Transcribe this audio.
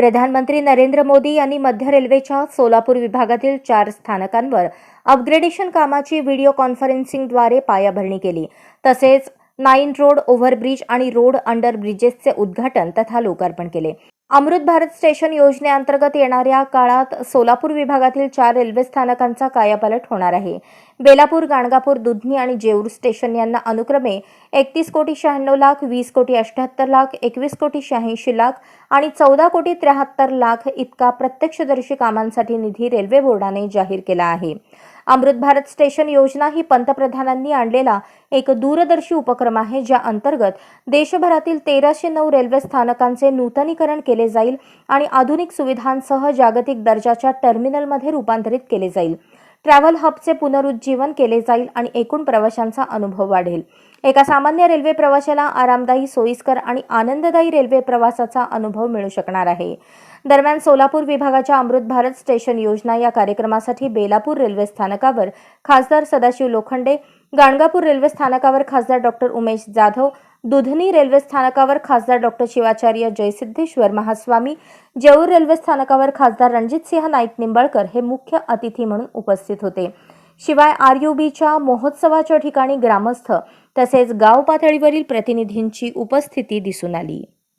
प्रधानमंत्री नरेंद्र मोदी यांनी मध्य रेल्वेच्या सोलापूर विभागातील चार स्थानकांवर अपग्रेडेशन कामाची व्हिडिओ कॉन्फरन्सिंगद्वारे पायाभरणी केली. तसेच नाईन रोड ओव्हरब्रिज आणि रोड अंडर ब्रिजेसचे उद्घाटन तथा लोकार्पण केले. अमृत भारत स्टेशन योजनेअंतर्गत येणाऱ्या काळात सोलापूर विभागातील चार रेल्वे स्थानकांचा कायापालट होणार आहे. बेलापूर गाणगापूर दुधनी आणि जेऊर स्टेशन यांना अनुक्रमे एकतीस कोटी शहाण्णव लाख वीस कोटी अठ्याहत्तर लाख एकवीस कोटी शहाऐंशी लाख आणि चौदा कोटी त्र्याहत्तर लाख इतका प्रत्यक्षदर्शी कामांसाठी निधी रेल्वे बोर्डाने जाहीर केला आहे. अमृत भारत स्टेशन योजना ही पंतप्रधानांनी आणलेला एक दूरदर्शी उपक्रम आहे ज्या अंतर्गत देशभरातील तेराशे नऊ रेल्वे स्थानकांचे नूतनीकरण केले जाईल आणि आधुनिक सुविधांसह जागतिक दर्जाच्या टर्मिनलमध्ये रूपांतरित केले जाईल. ट्रॅव्हल हबचे पुनरुज्जीवन केले जाईल आणि एकूण प्रवाशांचा अनुभव वाढेल. एका सामान्य रेल्वे प्रवाशाला आरामदायी सोयीस्कर आणि आनंददायी रेल्वे प्रवासाचा अनुभव मिळू शकणार आहे. दरम्यान सोलापूर विभागाच्या अमृत भारत स्टेशन योजना या कार्यक्रमासाठी बेलापूर रेल्वे स्थानकावर खासदार सदाशिव लोखंडे गाणगापूर रेल्वे स्थानकावर खासदार डॉक्टर उमेश जाधव दुधनी रेल्वे स्थानकावर खासदार डॉक्टर शिवाचार्य जयसिद्धेश्वर महास्वामी जेऊर रेल्वे स्थानकावर खासदार रणजितसिंह नाईक निंबाळकर हे मुख्य अतिथी म्हणून उपस्थित होते. शिवाय आर यू बीच्या महोत्सवाच्या ठिकाणी ग्रामस्थ तसेच गाव पातळीवरील प्रतिनिधींची उपस्थिती दिसून आली.